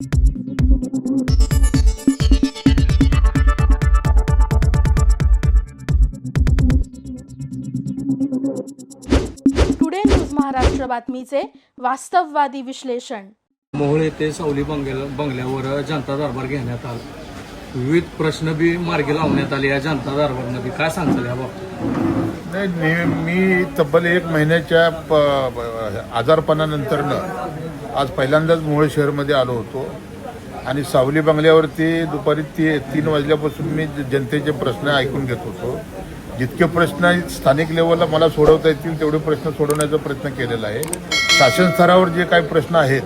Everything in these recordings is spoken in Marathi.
टुडे न्यूज महाराष्ट्र बातमीचे वास्तववादी विश्लेषण मोहोळ येथे सावली बंगल्या बंगल्यावर जनता दरबार घेण्यात आला. विविध प्रश्न बी मार्गी लावण्यात आले या जनता दरबारमध्ये काय सांगताल या बाबतीत? नाही ने- मी तब्बल एक महिन्याच्या प- आजारपणानंतरनं आज पहिल्यांदाच मुळे शहरमध्ये आलो होतो. आणि सावली बंगल्यावरती दुपारी ती तीन वाजल्यापासून मी जनतेचे प्रश्न ऐकून घेत होतो. जितके प्रश्न स्थानिक लेवलला मला सोडवता येतील तेवढे प्रश्न सोडवण्याचा प्रयत्न केलेला आहे. शासन स्तरावर जे काही प्रश्न आहेत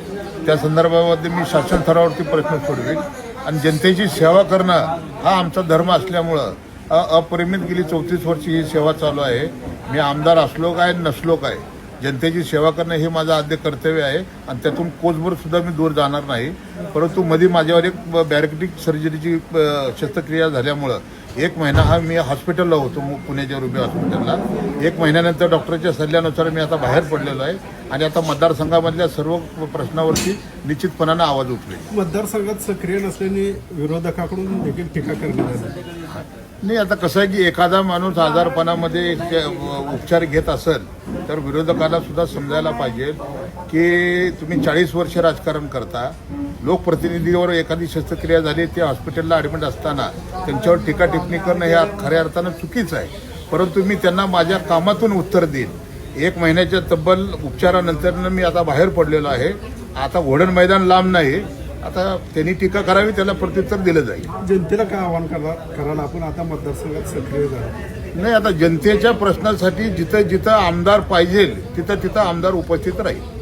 त्या संदर्भामध्ये मी शासन स्तरावरती प्रश्न सोडवेन. आणि जनतेची सेवा करणं हा आमचा धर्म असल्यामुळं अपरिमित गेली चौतीस वर्षी ही सेवा चालू आहे. मी आमदार असलो काय नसलो काय जनतेची सेवा करणं हे माझं आद्य कर्तव्य आहे आणि त्यातून कोचभर सुद्धा मी दूर जाणार नाही. परंतु मध्ये माझ्यावर एक बॅरेक्टिक सर्जरीची शस्त्रक्रिया झाल्यामुळं एक महिना हा मी हॉस्पिटलला होतो पुण्याच्या रुबी हॉस्पिटलला एक महिन्यानंतर डॉक्टरच्या सल्ल्यानुसार मी आता बाहेर पडलेलो आहे आणि आता मतदारसंघामधल्या सर्व प्रश्नावरती निश्चितपणानं आवाज उठले मतदारसंघात सक्रिय नसल्याने विरोधकाकडून देखील टीका करण्यात आली. नाही आता कसं आहे की एखादा माणूस आजारपणामध्ये उपचार घेत असेल तर विरोधकाला सुद्धा समजायला पाहिजे की तुम्ही चाळीस वर्ष राजकारण करता लोकप्रतिनिधीवर एखादी शस्त्रक्रिया झाली ते हॉस्पिटलला ॲडमिट असताना त्यांच्यावर टीका टिप्पणी करणं हे खऱ्या अर्थानं चुकीचं आहे. परंतु मी त्यांना माझ्या कामातून उत्तर देईन. एक महिन्याच्या तब्बल उपचारानंतर मी आता बाहेर पडलेलो आहे. आता घोडण मैदान लांब नाही. आता त्यांनी टीका करावी त्याला प्रत्युत्तर दिलं जाईल. जनतेला काय आवाहन करा कराल आपण आता मतदारसंघात सक्रिय झाला. नाही आता जनतेच्या प्रश्नासाठी जिथं जिथं आमदार पाहिजे तिथं तिथं आमदार उपस्थित राहील.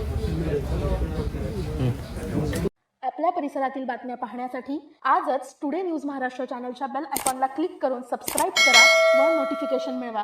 आपल्या परिसरातील बातम्या पाहण्यासाठी आजच टुडे न्यूज महाराष्ट्र चॅनलच्या बेल आयकॉनला क्लिक करून सबस्क्राईब करा व नोटिफिकेशन मिळवा.